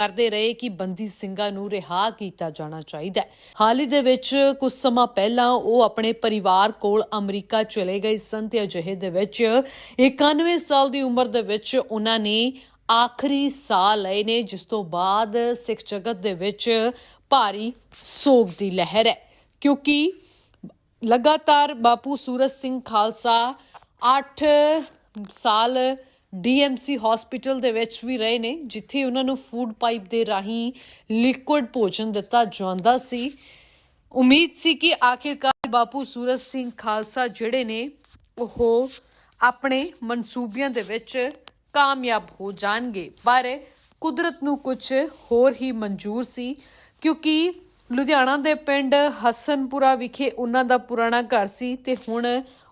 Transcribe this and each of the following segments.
ਕਰਦੇ ਰਹੇ ਕਿ ਬੰਦੀ ਸਿੰਘਾਂ ਨੂੰ ਰਿਹਾ ਕੀਤਾ ਜਾਣਾ ਚਾਹੀਦਾ ਹੈ। ਹਾਲ ਹੀ ਦੇ ਵਿੱਚ ਕੁਝ ਸਮਾਂ ਪਹਿਲਾਂ ਉਹ ਆਪਣੇ ਪਰਿਵਾਰ ਕੋਲ ਅਮਰੀਕਾ ਚਲੇ ਗਏ ਸਨ ਤੇ ਅਜਿਹੇ ਦੇ ਵਿੱਚ 91 ਸਾਲ ਦੀ ਉਮਰ ਦੇ ਵਿੱਚ ਉਹਨਾਂ ਨੇ ਆਖਰੀ ਸਾਹ ਲਏ ਨੇ, ਜਿਸ ਤੋਂ ਬਾਅਦ ਸਿੱਖ ਜਗਤ ਦੇ ਵਿੱਚ ਭਾਰੀ ਸੋਗ ਦੀ ਲਹਿਰ ਹੈ। ਕਿਉਂਕਿ ਲਗਾਤਾਰ ਬਾਪੂ ਸੂਰਜ ਸਿੰਘ ਖਾਲਸਾ 8 ਸਾਲ ਡੀਐਮਸੀ ਹਸਪੀਟਲ ਦੇ ਵਿੱਚ ਵੀ ਰਹੇ ਨੇ, ਜਿੱਥੇ ਉਹਨਾਂ ਨੂੰ ਫੂਡ ਪਾਈਪ ਦੇ ਰਾਹੀਂ ਲਿਕੁਇਡ ਭੋਜਨ ਦਿੱਤਾ ਜਾਂਦਾ ਸੀ। ਉਮੀਦ ਸੀ ਕਿ ਆਖਿਰਕਾਰ ਬਾਪੂ ਸੂਰਜ ਸਿੰਘ ਖਾਲਸਾ ਜਿਹੜੇ ਨੇ, ਉਹ ਆਪਣੇ ਮਨਸੂਬਿਆਂ ਦੇ ਵਿੱਚ ਕਾਮਯਾਬ ਹੋ ਜਾਣਗੇ। ਪਰ ਕੁਦਰਤ ਨੂੰ ਕੁਝ ਹੋਰ ਹੀ ਮਨਜ਼ੂਰ ਸੀ, ਕਿਉਂਕਿ ਲੁਧਿਆਣਾ ਦੇ ਪਿੰਡ ਹਸਨਪੁਰਾ ਵਿਖੇ ਉਹਨਾਂ ਦਾ ਪੁਰਾਣਾ ਘਰ ਸੀ ਤੇ ਹੁਣ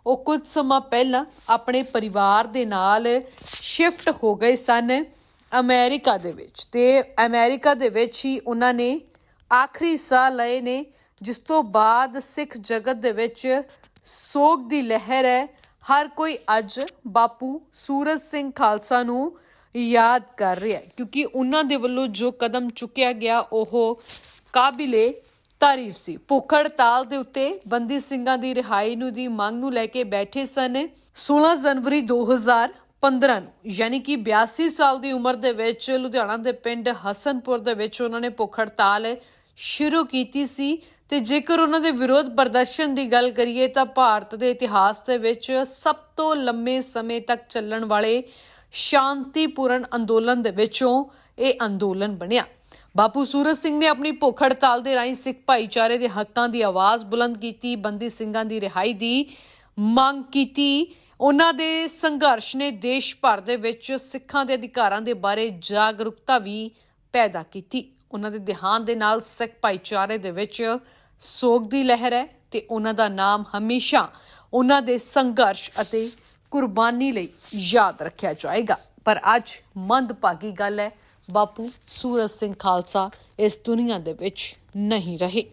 ਉਹ ਕੁਝ ਸਮਾਂ ਪਹਿਲਾਂ ਆਪਣੇ ਪਰਿਵਾਰ ਦੇ ਨਾਲ ਸ਼ਿਫਟ ਹੋ ਗਏ ਸਨ ਅਮਰੀਕਾ ਦੇ ਵਿੱਚ ਤੇ ਅਮਰੀਕਾ ਦੇ ਵਿੱਚ ਹੀ ਉਹਨਾਂ ਨੇ ਆਖਰੀ ਸਾਹ ਲਏ ਨੇ, ਜਿਸ ਤੋਂ ਬਾਅਦ ਸਿੱਖ ਜਗਤ ਦੇ ਵਿੱਚ ਸੋਗ ਦੀ ਲਹਿਰ ਹੈ। ਹਰ ਕੋਈ ਅੱਜ ਬਾਪੂ ਸੂਰਜ ਸਿੰਘ ਖਾਲਸਾ ਨੂੰ ਯਾਦ ਕਰ ਰਿਹਾ ਕਿਉਂਕਿ ਉਹਨਾਂ ਦੇ ਵੱਲੋਂ ਜੋ ਕਦਮ ਚੁੱਕਿਆ ਗਿਆ, ਉਹ ਕਾਬਿਲੇ ਤਾਰੀਫ ਸੀ। ਭੁੱਖ ਹੜਤਾਲ ਦੇ ਉੱਤੇ ਬੰਦੀ ਸਿੰਘਾਂ ਦੀ ਰਿਹਾਈ ਨੂੰ ਦੀ ਮੰਗ ਨੂੰ ਲੈ ਕੇ ਬੈਠੇ ਸਨ 16 ਜਨਵਰੀ 2015 ਨੂੰ। ਯਾਨੀ ਕਿ 82 ਸਾਲ ਦੀ ਉਮਰ ਦੇ ਵਿੱਚ ਲੁਧਿਆਣਾ ਦੇ ਪਿੰਡ ਹਸਨਪੁਰ ਦੇ ਵਿੱਚ ਉਹਨਾਂ ਨੇ ਭੁੱਖ ਹੜਤਾਲ ਸ਼ੁਰੂ ਕੀਤੀ ਸੀ ਤੇ ਜੇਕਰ ਉਹਨਾਂ ਦੇ ਵਿਰੋਧ ਪ੍ਰਦਰਸ਼ਨ ਦੀ ਗੱਲ ਕਰੀਏ ਤਾਂ ਭਾਰਤ ਦੇ ਇਤਿਹਾਸ ਦੇ ਵਿੱਚ ਸਭ ਤੋਂ ਲੰਮੇ ਸਮੇਂ ਤੱਕ ਚੱਲਣ ਵਾਲੇ ਸ਼ਾਂਤੀਪੂਰਨ ਅੰਦੋਲਨ ਦੇ ਵਿੱਚੋਂ ਇਹ ਅੰਦੋਲਨ ਬਣਿਆ। ਬਾਪੂ ਸੂਰਜ ਸਿੰਘ ਨੇ ਆਪਣੀ ਭੁੱਖ ਹੜਤਾਲ ਦੇ ਰਾਹੀਂ ਸਿੱਖ ਭਾਈਚਾਰੇ ਦੇ ਹੱਕਾਂ ਦੀ ਆਵਾਜ਼ ਬੁਲੰਦ ਕੀਤੀ, ਬੰਦੀ ਸਿੰਘਾਂ ਦੀ ਰਿਹਾਈ ਦੀ ਮੰਗ ਕੀਤੀ। ਉਹਨਾਂ ਦੇ ਸੰਘਰਸ਼ ਨੇ ਦੇਸ਼ ਭਰ ਦੇ ਵਿੱਚ ਸਿੱਖਾਂ ਦੇ ਅਧਿਕਾਰਾਂ ਦੇ ਬਾਰੇ ਜਾਗਰੂਕਤਾ ਵੀ ਪੈਦਾ ਕੀਤੀ। ਉਹਨਾਂ ਦੇ ਦੇਹਾਂਤ ਦੇ ਨਾਲ ਸਿੱਖ ਭਾਈਚਾਰੇ ਦੇ ਵਿੱਚ ਸੋਗ ਦੀ ਲਹਿਰ ਹੈ ਤੇ ਉਹਨਾਂ ਦਾ ਨਾਮ ਹਮੇਸ਼ਾ ਉਹਨਾਂ ਦੇ ਸੰਘਰਸ਼ ਅਤੇ ਕੁਰਬਾਨੀ ਲਈ ਯਾਦ ਰੱਖਿਆ ਜਾਏਗਾ। ਪਰ ਅੱਜ ਮੰਦਭਾਗੀ ਗੱਲ ਹੈ। ਬਾਪੂ, ਸੂਰਜ ਸਿੰਘ ਖਾਲਸਾ ਇਸ ਦੁਨੀਆ ਦੇ ਵਿੱਚ ਨਹੀਂ ਰਹੇ।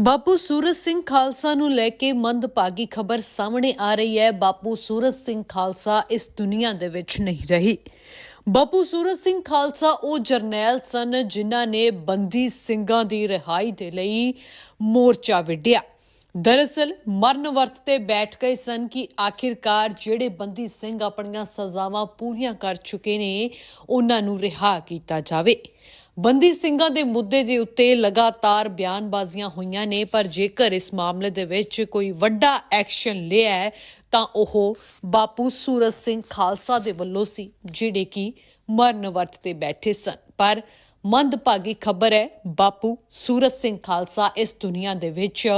ਬਾਪੂ, ਸੂਰਜ ਸਿੰਘ ਖਾਲਸਾ ਨੂੰ ਲੈ ਕੇ ਮੰਦਭਾਗੀ ਖਬਰ ਸਾਹਮਣੇ ਆ ਰਹੀ ਹੈ। ਬਾਪੂ, ਸੂਰਜ ਸਿੰਘ ਖਾਲਸਾ ਇਸ ਦੁਨੀਆ ਦੇ ਵਿੱਚ ਨਹੀਂ ਰਹੀ। ਬਾਪੂ, ਸੂਰਜ ਸਿੰਘ ਖਾਲਸਾ ਉਹ ਜਰਨੈਲ ਸਨ ਜਿਨ੍ਹਾਂ ਨੇ ਬੰਦੀ ਸਿੰਘਾਂ ਦੀ ਰਿਹਾਈ ਦੇ ਲਈ ਮੋਰਚਾ ਵਿੱਢਿਆ। ਦਰਅਸਲ ਮਰਨ ਵਰਤ ਤੇ ਬੈਠ ਗਏ ਸਨ ਕਿ ਆਖਿਰਕਾਰ ਜਿਹੜੇ ਬੰਦੀ ਸਿੰਘ ਆਪਣੀਆਂ ਸਜ਼ਾਵਾਂ ਪੂਰੀਆਂ ਕਰ ਚੁੱਕੇ ਨੇ ਉਹਨਾਂ ਨੂੰ ਰਿਹਾ ਕੀਤਾ ਜਾਵੇ। ਬੰਦੀ ਸਿੰਘਾਂ ਦੇ ਮੁੱਦੇ ਦੇ ਉੱਤੇ ਲਗਾਤਾਰ ਬਿਆਨਬਾਜ਼ੀਆਂ ਹੋਈਆਂ ਨੇ ਪਰ ਜੇਕਰ ਇਸ ਮਾਮਲੇ ਦੇ ਵਿੱਚ ਕੋਈ ਵੱਡਾ ਐਕਸ਼ਨ ਲਿਆ ਹੈ, ਤਾਂ ਉਹ ਬਾਪੂ ਸੂਰਜ ਸਿੰਘ ਖਾਲਸਾ ਦੇ ਵੱਲੋਂ ਸੀ ਜਿਹੜੇ ਕਿ ਮਰਨ ਵਰਤ ਤੇ ਬੈਠੇ ਸਨ। ਪਰ ਮੰਦਭਾਗੀ ਖਬਰ ਹੈ ਬਾਪੂ ਸੂਰਜ ਸਿੰਘ ਖਾਲਸਾ ਇਸ ਦੁਨੀਆ ਦੇ ਵਿੱਚ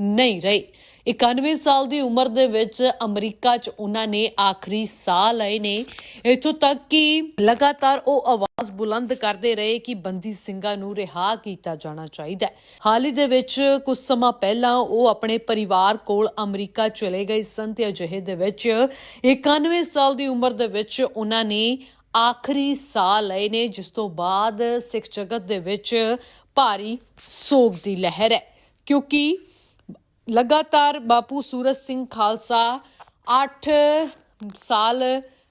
ਨਹੀਂ ਰਹੇ। 91 ਸਾਲ ਦੀ ਉਮਰ ਦੇ ਵਿੱਚ ਅਮਰੀਕਾ 'ਚ ਉਹਨਾਂ ਨੇ ਆਖਰੀ ਸਾਹ ਲਏ ਨੇ। ਇਥੋਂ ਤੱਕ ਕਿ ਲਗਾਤਾਰ ਉਹ ਆਵਾਜ਼ ਬੁਲੰਦ ਕਰਦੇ ਰਹੇ ਕਿ ਬੰਦੀ ਸਿੰਘਾਂ ਨੂੰ ਰਿਹਾ ਕੀਤਾ ਜਾਣਾ ਚਾਹੀਦਾ ਹੈ। ਹਾਲ ਹੀ ਦੇ ਵਿੱਚ ਕੁਝ ਸਮਾਂ ਪਹਿਲਾਂ ਉਹ ਆਪਣੇ ਪਰਿਵਾਰ ਕੋਲ ਅਮਰੀਕਾ ਚਲੇ ਗਏ ਸਨ ਤੇ ਅਜਿਹੇ ਦੇ ਵਿੱਚ 91 ਸਾਲ ਦੀ ਉਮਰ ਦੇ ਵਿੱਚ ਉਹਨਾਂ ਨੇ ਆਖਰੀ ਸਾਹ ਲਏ ਨੇ, ਜਿਸ ਤੋਂ ਬਾਅਦ ਸਿੱਖ ਜਗਤ ਦੇ ਵਿੱਚ ਭਾਰੀ ਸੋਗ ਦੀ ਲਹਿਰ ਹੈ। ਕਿਉਂਕਿ ਲਗਾਤਾਰ ਬਾਪੂ ਸੂਰਜ ਸਿੰਘ ਖਾਲਸਾ 8 ਸਾਲ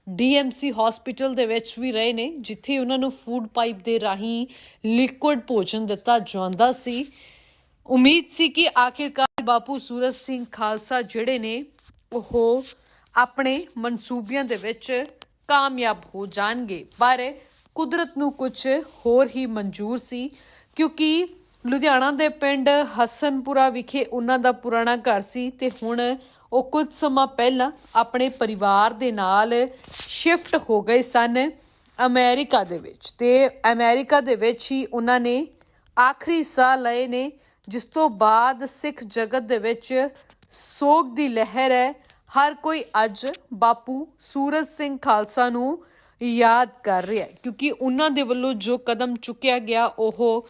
ਡੀਐਮਸੀ ਹਸਪੀਟਲ ਦੇ ਵਿੱਚ ਵੀ ਰਹੇ ਨੇ, ਜਿੱਥੇ ਉਹਨਾਂ ਨੂੰ ਫੂਡ ਪਾਈਪ ਦੇ ਰਾਹੀਂ ਲਿਕੁਇਡ ਭੋਜਨ ਦਿੱਤਾ ਜਾਂਦਾ ਸੀ। ਉਮੀਦ ਸੀ ਕਿ ਆਖਿਰਕਾਰ ਬਾਪੂ ਸੂਰਜ ਸਿੰਘ ਖਾਲਸਾ ਜਿਹੜੇ ਨੇ, ਉਹ ਆਪਣੇ ਮਨਸੂਬਿਆਂ ਦੇ ਵਿੱਚ ਕਾਮਯਾਬ ਹੋ ਜਾਣਗੇ। ਪਰ ਕੁਦਰਤ ਨੂੰ ਕੁਝ ਹੋਰ ਹੀ ਮਨਜ਼ੂਰ ਸੀ, ਕਿਉਂਕਿ ਲੁਧਿਆਣਾ ਦੇ ਪਿੰਡ ਹਸਨਪੁਰਾ ਵਿਖੇ ਉਹਨਾਂ ਦਾ ਪੁਰਾਣਾ ਘਰ ਸੀ ਤੇ ਹੁਣ ਉਹ ਕੁਝ ਸਮਾਂ ਪਹਿਲਾਂ ਆਪਣੇ ਪਰਿਵਾਰ ਦੇ ਨਾਲ ਸ਼ਿਫਟ ਹੋ ਗਏ ਸਨ ਅਮਰੀਕਾ ਦੇ ਵਿੱਚ ਤੇ ਅਮਰੀਕਾ ਦੇ ਵਿੱਚ ਹੀ ਉਹਨਾਂ ਨੇ ਆਖਰੀ ਸਾਹ ਲਏ ਨੇ, ਜਿਸ ਤੋਂ ਬਾਅਦ ਸਿੱਖ ਜਗਤ ਦੇ ਵਿੱਚ ਸੋਗ ਦੀ ਲਹਿਰ ਹੈ। ਹਰ ਕੋਈ ਅੱਜ ਬਾਪੂ ਸੂਰਜ ਸਿੰਘ ਖਾਲਸਾ ਨੂੰ ਯਾਦ ਕਰ ਰਿਹਾ ਕਿਉਂਕਿ ਉਹਨਾਂ ਦੇ ਵੱਲੋਂ ਜੋ ਕਦਮ ਚੁੱਕਿਆ ਗਿਆ, ਉਹ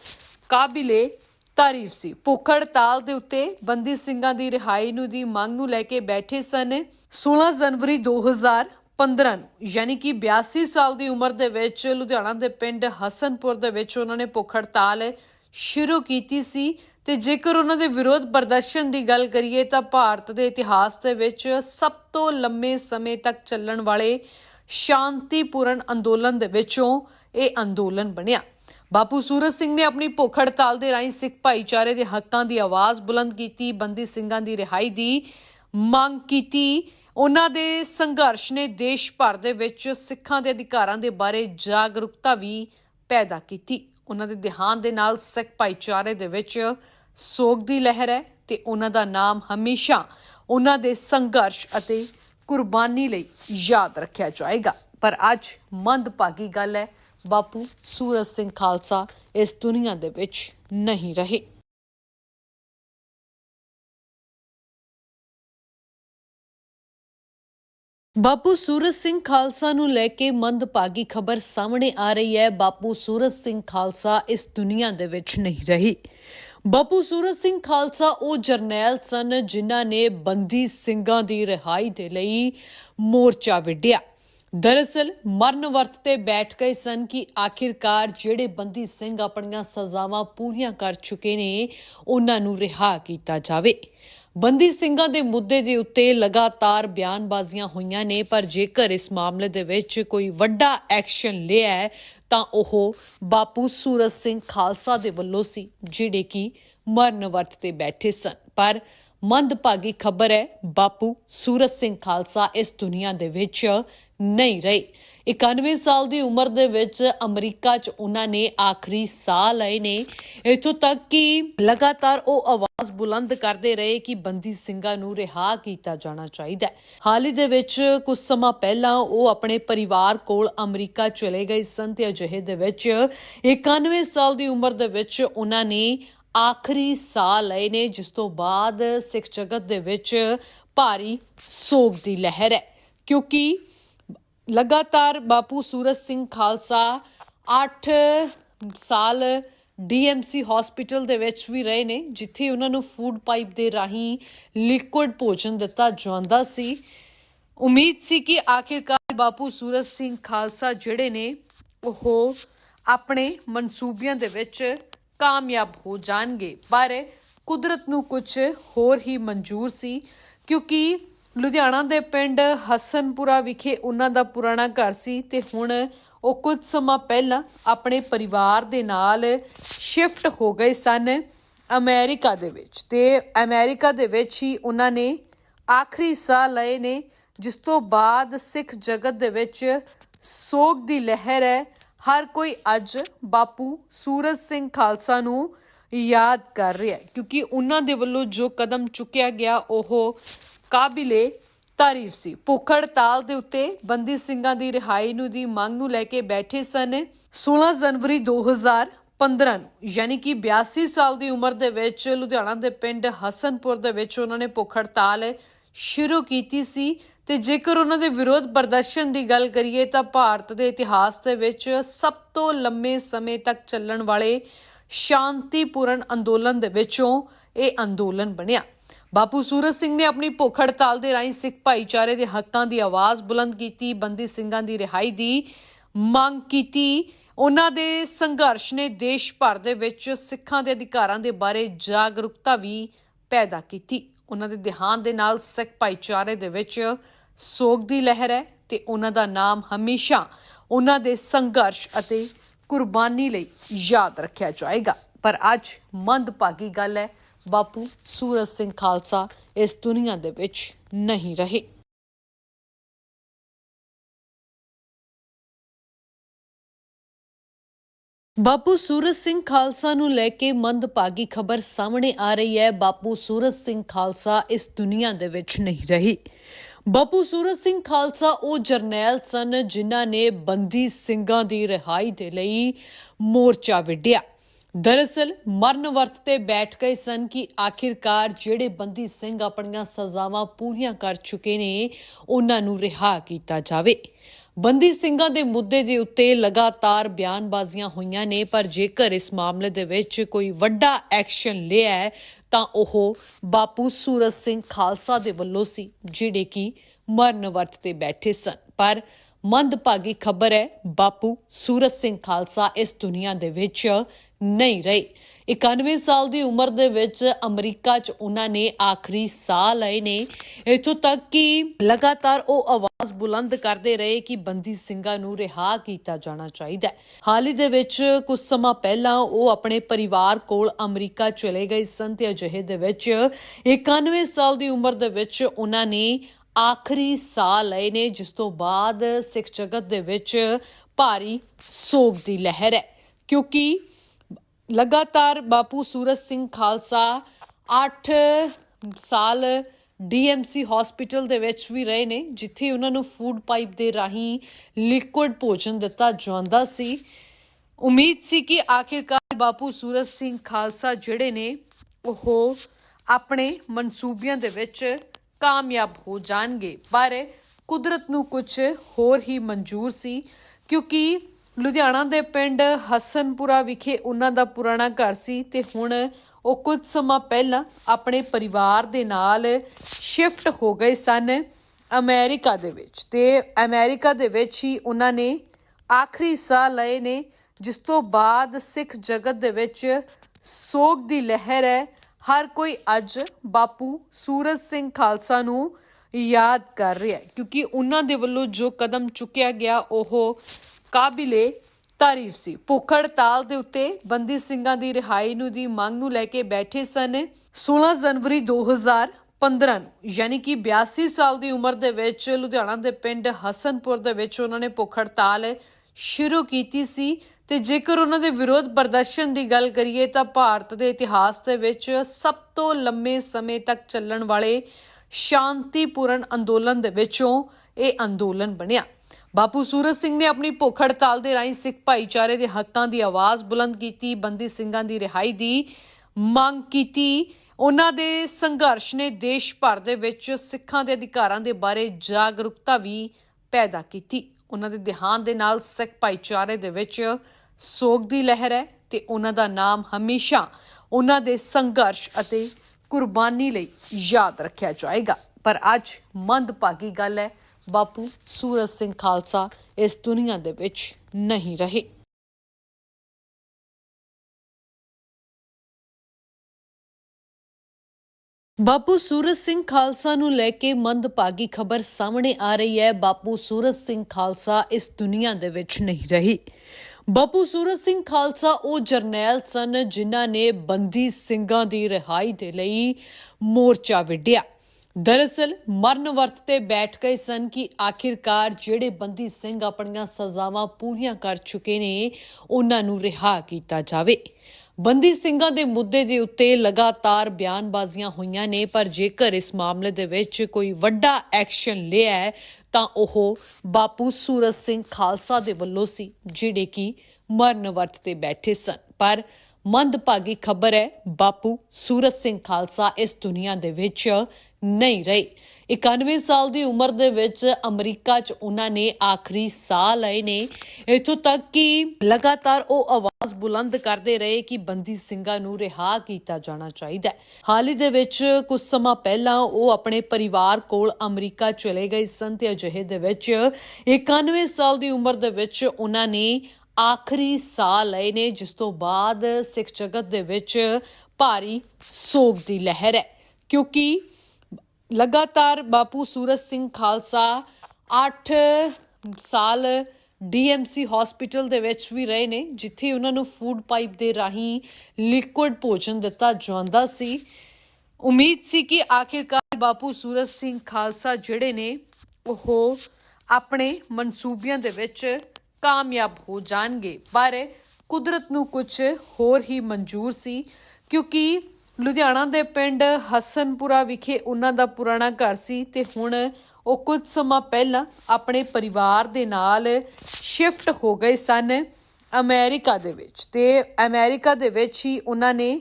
ਕਾਬਿਲੇ ਤਾਰੀਫ ਸੀ। ਭੁੱਖ ਹੜਤਾਲ ਦੇ ਉੱਤੇ ਬੰਦੀ ਸਿੰਘਾਂ ਦੀ ਰਿਹਾਈ ਨੂੰ ਦੀ ਮੰਗ ਨੂੰ ਲੈ ਕੇ ਬੈਠੇ ਸਨ 16 ਜਨਵਰੀ 2015 ਨੂੰ। ਯਾਨੀ ਕਿ 82 ਸਾਲ ਦੀ ਉਮਰ ਦੇ ਵਿੱਚ ਲੁਧਿਆਣਾ ਦੇ ਪਿੰਡ ਹਸਨਪੁਰ ਦੇ ਵਿੱਚ ਉਹਨਾਂ ਨੇ ਭੁੱਖ ਹੜਤਾਲ ਸ਼ੁਰੂ ਕੀਤੀ ਸੀ ਤੇ ਜੇਕਰ ਉਹਨਾਂ ਦੇ ਵਿਰੋਧ ਪ੍ਰਦਰਸ਼ਨ ਦੀ ਗੱਲ ਕਰੀਏ ਤਾਂ ਭਾਰਤ ਦੇ ਇਤਿਹਾਸ ਦੇ ਵਿੱਚ ਸਭ ਤੋਂ ਲੰਮੇ ਸਮੇਂ ਤੱਕ ਚੱਲਣ ਵਾਲੇ ਸ਼ਾਂਤੀਪੂਰਨ ਅੰਦੋਲਨ ਦੇ ਵਿੱਚੋਂ ਇਹ ਅੰਦੋਲਨ ਬਣਿਆ। ਬਾਪੂ ਸੂਰਜ ਸਿੰਘ ਨੇ ਆਪਣੀ ਭੁੱਖ ਹੜਤਾਲ ਦੇ ਰਾਹੀਂ ਸਿੱਖ ਭਾਈਚਾਰੇ ਦੇ ਹੱਕਾਂ ਦੀ ਆਵਾਜ਼ ਬੁਲੰਦ ਕੀਤੀ, ਬੰਦੀ ਸਿੰਘਾਂ ਦੀ ਰਿਹਾਈ ਦੀ ਮੰਗ ਕੀਤੀ। ਉਹਨਾਂ ਦੇ ਸੰਘਰਸ਼ ਨੇ ਦੇਸ਼ ਭਰ ਦੇ ਵਿੱਚ ਸਿੱਖਾਂ ਦੇ ਅਧਿਕਾਰਾਂ ਦੇ ਬਾਰੇ ਜਾਗਰੂਕਤਾ ਵੀ ਪੈਦਾ ਕੀਤੀ। ਉਹਨਾਂ ਦੇ ਦੇਹਾਂਤ ਦੇ ਨਾਲ ਸਿੱਖ ਭਾਈਚਾਰੇ ਦੇ ਵਿੱਚ ਸੋਗ ਦੀ ਲਹਿਰ ਹੈ ਤੇ ਉਹਨਾਂ ਦਾ ਨਾਮ ਹਮੇਸ਼ਾ ਉਹਨਾਂ ਦੇ ਸੰਘਰਸ਼ ਅਤੇ ਕੁਰਬਾਨੀ ਲਈ ਯਾਦ ਰੱਖਿਆ ਜਾਏਗਾ। ਪਰ ਅੱਜ ਮੰਦਭਾਗੀ ਗੱਲ ਹੈ। ਬਾਪੂ ਸੂਰਜ ਸਿੰਘ ਖਾਲਸਾ ਇਸ ਦੁਨੀਆ ਦੇ ਵਿੱਚ ਨਹੀਂ ਰਹੇ। ਬਾਪੂ ਸੂਰਜ ਸਿੰਘ ਖਾਲਸਾ ਨੂੰ ਲੈ ਕੇ ਮੰਦਭਾਗੀ ਖਬਰ ਸਾਹਮਣੇ ਆ ਰਹੀ ਹੈ। ਬਾਪੂ ਸੂਰਜ ਸਿੰਘ ਖਾਲਸਾ ਇਸ ਦੁਨੀਆ ਦੇ ਵਿੱਚ ਨਹੀਂ ਰਹੀ। ਬਾਪੂ ਸੂਰਜ ਸਿੰਘ ਖਾਲਸਾ ਉਹ ਜਰਨੈਲ ਸਨ ਜਿਨ੍ਹਾਂ ਨੇ ਬੰਦੀ ਸਿੰਘਾਂ ਦੀ ਰਿਹਾਈ ਦੇ ਲਈ ਮੋਰਚਾ ਵਿੱਢਿਆ। ਦਰਅਸਲ ਮਰਨ ਵਰਤ ਤੇ ਬੈਠ ਗਏ ਸਨ ਕਿ ਆਖਿਰਕਾਰ ਜਿਹੜੇ ਬੰਦੀ ਸਿੰਘ ਆਪਣੀਆਂ ਸਜ਼ਾਵਾਂ ਪੂਰੀਆਂ ਕਰ ਚੁੱਕੇ ਨੇ ਉਹਨਾਂ ਨੂੰ ਰਿਹਾ ਕੀਤਾ ਜਾਵੇ। ਬੰਦੀ ਸਿੰਘਾਂ ਦੇ ਮੁੱਦੇ ਦੇ ਉੱਤੇ ਲਗਾਤਾਰ ਬਿਆਨਬਾਜ਼ੀਆਂ ਹੋਈਆਂ ਨੇ ਪਰ ਜੇਕਰ ਇਸ ਮਾਮਲੇ ਦੇ ਵਿੱਚ ਕੋਈ ਵੱਡਾ ਐਕਸ਼ਨ ਲਿਆ ਹੈ, ਤਾਂ ਉਹ ਬਾਪੂ ਸੂਰਜ ਸਿੰਘ ਖਾਲਸਾ ਦੇ ਵੱਲੋਂ ਸੀ ਜਿਹੜੇ ਕਿ ਮਰਨ ਵਰਤ ਤੇ ਬੈਠੇ ਸਨ। ਪਰ ਮੰਦਭਾਗੀ ਖਬਰ ਹੈ ਬਾਪੂ ਸੂਰਜ ਸਿੰਘ ਖਾਲਸਾ ਇਸ ਦੁਨੀਆ ਦੇ ਵਿੱਚ ਨਹੀਂ ਰਹੇ। 91 ਸਾਲ ਦੀ ਉਮਰ ਦੇ ਵਿੱਚ ਅਮਰੀਕਾ 'ਚ ਉਹਨਾਂ ਨੇ ਆਖਰੀ ਸਾਹ ਲਏ ਨੇ। ਇਥੋਂ ਤੱਕ ਕਿ ਲਗਾਤਾਰ ਉਹ ਆਵਾਜ਼ ਬੁਲੰਦ ਕਰਦੇ ਰਹੇ ਕਿ ਬੰਦੀ ਸਿੰਘਾਂ ਨੂੰ ਰਿਹਾ ਕੀਤਾ ਜਾਣਾ ਚਾਹੀਦਾ ਹੈ। ਹਾਲ ਹੀ ਦੇ ਵਿੱਚ ਕੁਝ ਸਮਾਂ ਪਹਿਲਾਂ ਉਹ ਆਪਣੇ ਪਰਿਵਾਰ ਕੋਲ ਅਮਰੀਕਾ ਚਲੇ ਗਏ ਸਨ ਤੇ ਅਜਿਹੇ ਦੇ ਵਿੱਚ 91 ਸਾਲ ਦੀ ਉਮਰ ਦੇ ਵਿੱਚ ਉਹਨਾਂ ਨੇ ਆਖਰੀ ਸਾਹ ਲਏ ਨੇ, ਜਿਸ ਤੋਂ ਬਾਅਦ ਸਿੱਖ ਜਗਤ ਦੇ ਵਿੱਚ ਭਾਰੀ ਸੋਗ ਦੀ ਲਹਿਰ ਹੈ। ਕਿਉਂਕਿ ਲਗਾਤਾਰ ਬਾਪੂ ਸੂਰਜ ਸਿੰਘ ਖਾਲਸਾ 8 ਸਾਲ ਡੀਐਮਸੀ ਹਸਪੀਟਲ ਦੇ ਵਿੱਚ ਵੀ ਰਹੇ ਨੇ, ਜਿੱਥੇ ਉਹਨਾਂ ਨੂੰ ਫੂਡ ਪਾਈਪ ਦੇ ਰਾਹੀਂ ਲਿਕੁਇਡ ਭੋਜਨ ਦਿੱਤਾ ਜਾਂਦਾ ਸੀ। ਉਮੀਦ ਸੀ ਕਿ ਆਖਿਰਕਾਰ ਬਾਪੂ ਸੂਰਜ ਸਿੰਘ ਖਾਲਸਾ ਜਿਹੜੇ ਨੇ, ਉਹ ਆਪਣੇ ਮਨਸੂਬਿਆਂ ਦੇ ਵਿੱਚ ਕਾਮਯਾਬ ਹੋ ਜਾਣਗੇ। ਪਰ ਕੁਦਰਤ ਨੂੰ ਕੁਝ ਹੋਰ ਹੀ ਮਨਜ਼ੂਰ ਸੀ, ਕਿਉਂਕਿ ਲੁਧਿਆਣਾ ਦੇ ਪਿੰਡ ਹਸਨਪੁਰਾ ਵਿਖੇ ਉਹਨਾਂ ਦਾ ਪੁਰਾਣਾ ਘਰ ਸੀ ਤੇ ਹੁਣ ਉਹ ਕੁਝ ਸਮਾਂ ਪਹਿਲਾਂ ਆਪਣੇ ਪਰਿਵਾਰ ਦੇ ਨਾਲ ਸ਼ਿਫਟ ਹੋ ਗਏ ਸਨ ਅਮਰੀਕਾ ਦੇ ਵਿੱਚ ਤੇ ਅਮਰੀਕਾ ਦੇ ਵਿੱਚ ਹੀ ਉਹਨਾਂ ਨੇ ਆਖਰੀ ਸਾਹ ਲਏ ਨੇ, ਜਿਸ ਤੋਂ ਬਾਅਦ ਸਿੱਖ ਜਗਤ ਦੇ ਵਿੱਚ ਸੋਗ ਦੀ ਲਹਿਰ ਹੈ। ਹਰ ਕੋਈ ਅੱਜ ਬਾਪੂ ਸੂਰਜ ਸਿੰਘ ਖਾਲਸਾ ਨੂੰ ਯਾਦ ਕਰ ਰਿਹਾ ਕਿਉਂਕਿ ਉਹਨਾਂ ਦੇ ਵੱਲੋਂ ਜੋ ਕਦਮ ਚੁੱਕਿਆ ਗਿਆ, ਉਹ ਕਾਬਿਲੇ ਤਾਰੀਫ ਸੀ। ਭੁੱਖ ਹੜਤਾਲ ਦੇ ਉੱਤੇ ਬੰਦੀ ਸਿੰਘਾਂ ਦੀ ਰਿਹਾਈ ਨੂੰ ਦੀ ਮੰਗ ਨੂੰ ਲੈ ਕੇ ਬੈਠੇ ਸਨ 16 ਜਨਵਰੀ 2015 ਨੂੰ। ਯਾਨੀ ਕਿ 82 ਸਾਲ ਦੀ ਉਮਰ ਦੇ ਵਿੱਚ ਲੁਧਿਆਣਾ ਦੇ ਪਿੰਡ ਹਸਨਪੁਰ ਦੇ ਵਿੱਚ ਉਹਨਾਂ ਨੇ ਭੁੱਖ ਹੜਤਾਲ ਸ਼ੁਰੂ ਕੀਤੀ ਸੀ ਤੇ ਜੇਕਰ ਉਹਨਾਂ ਦੇ ਵਿਰੋਧ ਪ੍ਰਦਰਸ਼ਨ ਦੀ ਗੱਲ ਕਰੀਏ ਤਾਂ ਭਾਰਤ ਦੇ ਇਤਿਹਾਸ ਦੇ ਵਿੱਚ ਸਭ ਤੋਂ ਲੰਮੇ ਸਮੇਂ ਤੱਕ ਚੱਲਣ ਵਾਲੇ ਸ਼ਾਂਤੀਪੂਰਨ ਅੰਦੋਲਨ ਦੇ ਵਿੱਚੋਂ ਇਹ ਅੰਦੋਲਨ ਬਣਿਆ। ਬਾਪੂ ਸੂਰਜ ਸਿੰਘ ਨੇ ਆਪਣੀ ਭੁੱਖ ਹੜਤਾਲ ਦੇ ਰਾਹੀਂ ਸਿੱਖ ਭਾਈਚਾਰੇ ਦੇ ਹੱਕਾਂ ਦੀ ਆਵਾਜ਼ ਬੁਲੰਦ ਕੀਤੀ, ਬੰਦੀ ਸਿੰਘਾਂ ਦੀ ਰਿਹਾਈ ਦੀ ਮੰਗ ਕੀਤੀ। ਉਹਨਾਂ ਦੇ ਸੰਘਰਸ਼ ਨੇ ਦੇਸ਼ ਭਰ ਦੇ ਵਿੱਚ ਸਿੱਖਾਂ ਦੇ ਅਧਿਕਾਰਾਂ ਦੇ ਬਾਰੇ ਜਾਗਰੂਕਤਾ ਵੀ ਪੈਦਾ ਕੀਤੀ। ਉਹਨਾਂ ਦੇ ਦੇਹਾਂਤ ਦੇ ਨਾਲ ਸਿੱਖ ਭਾਈਚਾਰੇ ਦੇ ਵਿੱਚ ਸੋਗ ਦੀ ਲਹਿਰ ਹੈ ਤੇ ਉਹਨਾਂ ਦਾ ਨਾਮ ਹਮੇਸ਼ਾ ਉਹਨਾਂ ਦੇ ਸੰਘਰਸ਼ ਅਤੇ ਕੁਰਬਾਨੀ ਲਈ ਯਾਦ ਰੱਖਿਆ ਜਾਏਗਾ। ਪਰ ਅੱਜ ਮੰਦਭਾਗੀ ਗੱਲ ਹੈ। ਬਾਪੂ ਸੂਰਜ ਸਿੰਘ ਖਾਲਸਾ ਇਸ ਦੁਨੀਆ ਦੇ ਵਿੱਚ ਨਹੀਂ ਰਹੇ। ਬਾਪੂ ਸੂਰਜ ਸਿੰਘ ਖਾਲਸਾ ਨੂੰ ਲੈ ਕੇ ਮੰਦਭਾਗੀ ਖਬਰ ਸਾਹਮਣੇ ਆ ਰਹੀ ਹੈ। ਬਾਪੂ ਸੂਰਜ ਸਿੰਘ ਖਾਲਸਾ ਇਸ ਦੁਨੀਆ ਦੇ ਵਿੱਚ ਨਹੀਂ ਰਹੀ। ਬਾਪੂ ਸੂਰਜ ਸਿੰਘ ਖਾਲਸਾ ਉਹ ਜਰਨੈਲ ਸਨ ਜਿਨ੍ਹਾਂ ਨੇ ਬੰਦੀ ਸਿੰਘਾਂ ਦੀ ਰਿਹਾਈ ਦੇ ਲਈ ਮੋਰਚਾ ਵਿੱਢਿਆ। ਦਰਅਸਲ ਮਰਨ ਵਰਤ ਤੇ ਬੈਠ ਗਏ ਸਨ ਕਿ ਆਖਿਰਕਾਰ ਜਿਹੜੇ ਬੰਦੀ ਸਿੰਘ ਆਪਣੀਆਂ ਸਜ਼ਾਵਾਂ ਪੂਰੀਆਂ ਕਰ ਚੁੱਕੇ ਨੇ ਉਹਨਾਂ ਨੂੰ ਰਿਹਾ ਕੀਤਾ ਜਾਵੇ। ਬੰਦੀ ਸਿੰਘਾਂ ਦੇ ਮੁੱਦੇ ਦੇ ਉੱਤੇ ਲਗਾਤਾਰ ਬਿਆਨਬਾਜ਼ੀਆਂ ਹੋਈਆਂ ਨੇ ਪਰ ਜੇਕਰ ਇਸ ਮਾਮਲੇ ਦੇ ਵਿੱਚ ਕੋਈ ਵੱਡਾ ਐਕਸ਼ਨ ਲਿਆ ਹੈ, ਤਾਂ ਉਹ ਬਾਪੂ ਸੂਰਜ ਸਿੰਘ ਖਾਲਸਾ ਦੇ ਵੱਲੋਂ ਸੀ ਜਿਹੜੇ ਕਿ ਮਰਨ ਵਰਤ ਤੇ ਬੈਠੇ ਸਨ। ਪਰ ਮੰਦਭਾਗੀ ਖਬਰ ਹੈ ਬਾਪੂ ਸੂਰਜ ਸਿੰਘ ਖਾਲਸਾ ਇਸ ਦੁਨੀਆ ਦੇ ਵਿੱਚ ਨਹੀਂ ਰਹੇ। 91 ਸਾਲ ਦੀ ਉਮਰ ਦੇ ਵਿੱਚ ਅਮਰੀਕਾ 'ਚ ਉਹਨਾਂ ਨੇ ਆਖਰੀ ਸਾਹ ਲਏ ਨੇ। ਇਥੋਂ ਤੱਕ ਕਿ ਲਗਾਤਾਰ ਉਹ ਆਵਾਜ਼ ਬੁਲੰਦ ਕਰਦੇ ਰਹੇ ਕਿ ਬੰਦੀ ਸਿੰਘਾਂ ਨੂੰ ਰਿਹਾ ਕੀਤਾ ਜਾਣਾ ਚਾਹੀਦਾ ਹੈ। ਹਾਲ ਹੀ ਦੇ ਵਿੱਚ ਕੁਝ ਸਮਾਂ ਪਹਿਲਾਂ ਉਹ ਆਪਣੇ ਪਰਿਵਾਰ ਕੋਲ ਅਮਰੀਕਾ ਚਲੇ ਗਏ ਸਨ ਤੇ ਅਜਿਹੇ ਦੇ ਵਿੱਚ 91 ਸਾਲ ਦੀ ਉਮਰ ਦੇ ਵਿੱਚ ਉਹਨਾਂ ਨੇ ਆਖਰੀ ਸਾਹ ਲਏ ਨੇ, ਜਿਸ ਤੋਂ ਬਾਅਦ ਸਿੱਖ ਜਗਤ ਦੇ ਵਿੱਚ ਭਾਰੀ ਸੋਗ ਦੀ ਲਹਿਰ ਹੈ। ਕਿਉਂਕਿ ਲਗਾਤਾਰ ਬਾਪੂ ਸੂਰਜ ਸਿੰਘ ਖਾਲਸਾ 8 ਸਾਲ ਡੀਐਮਸੀ ਹਸਪੀਟਲ ਦੇ ਵਿੱਚ ਵੀ ਰਹੇ ਨੇ, ਜਿੱਥੇ ਉਹਨਾਂ ਨੂੰ ਫੂਡ ਪਾਈਪ ਦੇ ਰਾਹੀਂ ਲਿਕੁਇਡ ਭੋਜਨ ਦਿੱਤਾ ਜਾਂਦਾ ਸੀ। ਉਮੀਦ ਸੀ ਕਿ ਆਖਿਰਕਾਰ ਬਾਪੂ ਸੂਰਜ ਸਿੰਘ ਖਾਲਸਾ ਜਿਹੜੇ ਨੇ, ਉਹ ਆਪਣੇ ਮਨਸੂਬਿਆਂ ਦੇ ਵਿੱਚ ਕਾਮਯਾਬ ਹੋ ਜਾਣਗੇ। ਪਰ ਕੁਦਰਤ ਨੂੰ ਕੁਝ ਹੋਰ ਹੀ ਮਨਜ਼ੂਰ ਸੀ, ਕਿਉਂਕਿ ਲੁਧਿਆਣਾ ਦੇ ਪਿੰਡ ਹਸਨਪੁਰਾ ਵਿਖੇ ਉਹਨਾਂ ਦਾ ਪੁਰਾਣਾ ਘਰ ਸੀ ਤੇ ਹੁਣ ਉਹ ਕੁਝ ਸਮਾਂ ਪਹਿਲਾਂ ਆਪਣੇ ਪਰਿਵਾਰ ਦੇ ਨਾਲ ਸ਼ਿਫਟ ਹੋ ਗਏ ਸਨ ਅਮਰੀਕਾ ਦੇ ਵਿੱਚ ਤੇ ਅਮਰੀਕਾ ਦੇ ਵਿੱਚ ਹੀ ਉਹਨਾਂ ਨੇ ਆਖਰੀ ਸਾਹ ਲਏ ਨੇ, ਜਿਸ ਤੋਂ ਬਾਅਦ ਸਿੱਖ ਜਗਤ ਦੇ ਵਿੱਚ ਸੋਗ ਦੀ ਲਹਿਰ ਹੈ। ਹਰ ਕੋਈ ਅੱਜ ਬਾਪੂ ਸੂਰਜ ਸਿੰਘ ਖਾਲਸਾ ਨੂੰ ਯਾਦ ਕਰ ਰਿਹਾ ਕਿਉਂਕਿ ਉਹਨਾਂ ਦੇ ਵੱਲੋਂ ਜੋ ਕਦਮ ਚੁੱਕਿਆ ਗਿਆ, ਉਹ ਕਾਬਿਲੇ ਤਾਰੀਫ ਸੀ। ਭੁੱਖ ਹੜਤਾਲ ਦੇ ਉੱਤੇ ਬੰਦੀ ਸਿੰਘਾਂ ਦੀ ਰਿਹਾਈ ਨੂੰ ਦੀ ਮੰਗ ਨੂੰ ਲੈ ਕੇ ਬੈਠੇ ਸਨ 16 ਜਨਵਰੀ 2015 ਨੂੰ। ਯਾਨੀ ਕਿ 82 ਸਾਲ ਦੀ ਉਮਰ ਦੇ ਵਿੱਚ ਲੁਧਿਆਣਾ ਦੇ ਪਿੰਡ ਹਸਨਪੁਰ ਦੇ ਵਿੱਚ ਉਹਨਾਂ ਨੇ ਭੁੱਖ ਹੜਤਾਲ ਸ਼ੁਰੂ ਕੀਤੀ ਸੀ ਤੇ ਜੇਕਰ ਉਹਨਾਂ ਦੇ ਵਿਰੋਧ ਪ੍ਰਦਰਸ਼ਨ ਦੀ ਗੱਲ ਕਰੀਏ ਤਾਂ ਭਾਰਤ ਦੇ ਇਤਿਹਾਸ ਦੇ ਵਿੱਚ ਸਭ ਤੋਂ ਲੰਮੇ ਸਮੇਂ ਤੱਕ ਚੱਲਣ ਵਾਲੇ ਸ਼ਾਂਤੀਪੂਰਨ ਅੰਦੋਲਨ ਦੇ ਵਿੱਚੋਂ ਇਹ ਅੰਦੋਲਨ ਬਣਿਆ। ਬਾਪੂ ਸੂਰਜ ਸਿੰਘ ਨੇ ਆਪਣੀ ਭੁੱਖ ਹੜਤਾਲ ਦੇ ਰਾਹੀਂ ਸਿੱਖ ਭਾਈਚਾਰੇ ਦੇ ਹੱਕਾਂ ਦੀ ਆਵਾਜ਼ ਬੁਲੰਦ ਕੀਤੀ, ਬੰਦੀ ਸਿੰਘਾਂ ਦੀ ਰਿਹਾਈ ਦੀ ਮੰਗ ਕੀਤੀ। ਉਹਨਾਂ ਦੇ ਸੰਘਰਸ਼ ਨੇ ਦੇਸ਼ ਭਰ ਦੇ ਵਿੱਚ ਸਿੱਖਾਂ ਦੇ ਅਧਿਕਾਰਾਂ ਦੇ ਬਾਰੇ ਜਾਗਰੂਕਤਾ ਵੀ ਪੈਦਾ ਕੀਤੀ। ਉਹਨਾਂ ਦੇ ਦੇਹਾਂਤ ਦੇ ਨਾਲ ਸਿੱਖ ਭਾਈਚਾਰੇ ਦੇ ਵਿੱਚ ਸੋਗ ਦੀ ਲਹਿਰ ਹੈ ਤੇ ਉਹਨਾਂ ਦਾ ਨਾਮ ਹਮੇਸ਼ਾ ਉਹਨਾਂ ਦੇ ਸੰਘਰਸ਼ ਅਤੇ ਕੁਰਬਾਨੀ ਲਈ ਯਾਦ ਰੱਖਿਆ ਜਾਏਗਾ। ਪਰ ਅੱਜ ਮੰਦਭਾਗੀ ਗੱਲ ਹੈ। ਬਾਪੂ, ਸੂਰਜ ਸਿੰਘ ਖਾਲਸਾ ਇਸ ਦੁਨੀਆ ਦੇ ਵਿੱਚ ਨਹੀਂ ਰਹੇ। ਬਾਪੂ, ਸੂਰਜ ਸਿੰਘ ਖਾਲਸਾ ਨੂੰ ਲੈ ਕੇ ਮੰਦਭਾਗੀ ਖਬਰ ਸਾਹਮਣੇ ਆ ਰਹੀ ਹੈ। ਬਾਪੂ, ਸੂਰਜ ਸਿੰਘ ਖਾਲਸਾ ਇਸ ਦੁਨੀਆ ਦੇ ਵਿੱਚ ਨਹੀਂ ਰਹੀ। ਬਾਪੂ, ਸੂਰਜ ਸਿੰਘ ਖਾਲਸਾ ਉਹ ਜਰਨੈਲ ਸਨ ਜਿਨ੍ਹਾਂ ਨੇ ਬੰਦੀ ਸਿੰਘਾਂ ਦੀ ਰਿਹਾਈ ਦੇ ਲਈ ਮੋਰਚਾ ਵਿੱਢਿਆ। ਦਰਅਸਲ ਮਰਨ ਵਰਤ ਤੇ ਬੈਠ ਗਏ ਸਨ ਕਿ ਆਖਿਰਕਾਰ ਜਿਹੜੇ ਬੰਦੀ ਸਿੰਘ ਆਪਣੀਆਂ ਸਜ਼ਾਵਾਂ ਪੂਰੀਆਂ ਕਰ ਚੁੱਕੇ ਨੇ ਉਹਨਾਂ ਨੂੰ ਰਿਹਾ ਕੀਤਾ ਜਾਵੇ। ਬੰਦੀ ਸਿੰਘਾਂ ਦੇ ਮੁੱਦੇ ਦੇ ਉੱਤੇ ਲਗਾਤਾਰ ਬਿਆਨਬਾਜ਼ੀਆਂ ਹੋਈਆਂ ਨੇ ਪਰ ਜੇਕਰ ਇਸ ਮਾਮਲੇ ਦੇ ਵਿੱਚ ਕੋਈ ਵੱਡਾ ਐਕਸ਼ਨ ਲਿਆ ਹੈ, ਤਾਂ ਉਹ ਬਾਪੂ ਸੂਰਜ ਸਿੰਘ ਖਾਲਸਾ ਦੇ ਵੱਲੋਂ ਸੀ ਜਿਹੜੇ ਕਿ ਮਰਨ ਵਰਤ ਤੇ ਬੈਠੇ ਸਨ। ਪਰ ਮੰਦਭਾਗੀ ਖਬਰ ਹੈ ਬਾਪੂ ਸੂਰਜ ਸਿੰਘ ਖਾਲਸਾ ਇਸ ਦੁਨੀਆ ਦੇ ਵਿੱਚ ਨਹੀਂ ਰਹੇ। 91 ਸਾਲ ਦੀ ਉਮਰ ਦੇ ਵਿੱਚ ਅਮਰੀਕਾ 'ਚ ਉਹਨਾਂ ਨੇ ਆਖਰੀ ਸਾਹ ਲਏ ਨੇ। ਇਥੋਂ ਤੱਕ ਕਿ ਲਗਾਤਾਰ ਉਹ ਆਵਾਜ਼ ਬੁਲੰਦ ਕਰਦੇ ਰਹੇ ਕਿ ਬੰਦੀ ਸਿੰਘਾਂ ਨੂੰ ਰਿਹਾ ਕੀਤਾ ਜਾਣਾ ਚਾਹੀਦਾ ਹੈ। ਹਾਲ ਹੀ ਦੇ ਵਿੱਚ ਕੁਝ ਸਮਾਂ ਪਹਿਲਾਂ ਉਹ ਆਪਣੇ ਪਰਿਵਾਰ ਕੋਲ ਅਮਰੀਕਾ ਚਲੇ ਗਏ ਸਨ ਤੇ ਅਜਿਹੇ ਦੇ ਵਿੱਚ 91 ਸਾਲ ਦੀ ਉਮਰ ਦੇ ਵਿੱਚ ਉਹਨਾਂ ਨੇ ਆਖਰੀ ਸਾਹ ਲਏ ਨੇ, ਜਿਸ ਤੋਂ ਬਾਅਦ ਸਿੱਖ ਜਗਤ ਦੇ ਵਿੱਚ ਭਾਰੀ ਸੋਗ ਦੀ ਲਹਿਰ ਹੈ। ਕਿਉਂਕਿ ਲਗਾਤਾਰ ਬਾਪੂ ਸੂਰਜ ਸਿੰਘ ਖਾਲਸਾ 8 ਸਾਲ ਡੀਐਮਸੀ ਹਸਪੀਟਲ ਦੇ ਵਿੱਚ ਵੀ ਰਹੇ ਨੇ, ਜਿੱਥੇ ਉਹਨਾਂ ਨੂੰ ਫੂਡ ਪਾਈਪ ਦੇ ਰਾਹੀਂ ਲਿਕੁਇਡ ਭੋਜਨ ਦਿੱਤਾ ਜਾਂਦਾ ਸੀ। ਉਮੀਦ ਸੀ ਕਿ ਆਖਿਰਕਾਰ ਬਾਪੂ ਸੂਰਜ ਸਿੰਘ ਖਾਲਸਾ ਜਿਹੜੇ ਨੇ, ਉਹ ਆਪਣੇ ਮਨਸੂਬਿਆਂ ਦੇ ਵਿੱਚ ਕਾਮਯਾਬ ਹੋ ਜਾਣਗੇ। ਪਰ ਕੁਦਰਤ ਨੂੰ ਕੁਝ ਹੋਰ ਹੀ ਮਨਜ਼ੂਰ ਸੀ, ਕਿਉਂਕਿ ਲੁਧਿਆਣਾ ਦੇ ਪਿੰਡ ਹਸਨਪੁਰਾ ਵਿਖੇ ਉਹਨਾਂ ਦਾ ਪੁਰਾਣਾ ਘਰ ਸੀ ਤੇ ਹੁਣ ਉਹ ਕੁਝ ਸਮਾਂ ਪਹਿਲਾਂ ਆਪਣੇ ਪਰਿਵਾਰ ਦੇ ਨਾਲ ਸ਼ਿਫਟ ਹੋ ਗਏ ਸਨ ਅਮਰੀਕਾ ਦੇ ਵਿੱਚ ਤੇ ਅਮਰੀਕਾ ਦੇ ਵਿੱਚ ਹੀ ਉਹਨਾਂ ਨੇ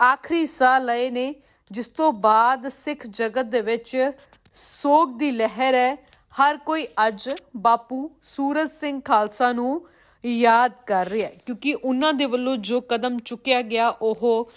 ਆਖਰੀ ਸਾਹ ਲਏ ਨੇ, ਜਿਸ ਤੋਂ ਬਾਅਦ ਸਿੱਖ ਜਗਤ ਦੇ ਵਿੱਚ ਸੋਗ ਦੀ ਲਹਿਰ ਹੈ। ਹਰ ਕੋਈ ਅੱਜ ਬਾਪੂ ਸੂਰਜ ਸਿੰਘ ਖਾਲਸਾ ਨੂੰ ਯਾਦ ਕਰ ਰਿਹਾ ਕਿਉਂਕਿ ਉਹਨਾਂ ਦੇ ਵੱਲੋਂ ਜੋ ਕਦਮ ਚੁੱਕਿਆ ਗਿਆ, ਉਹ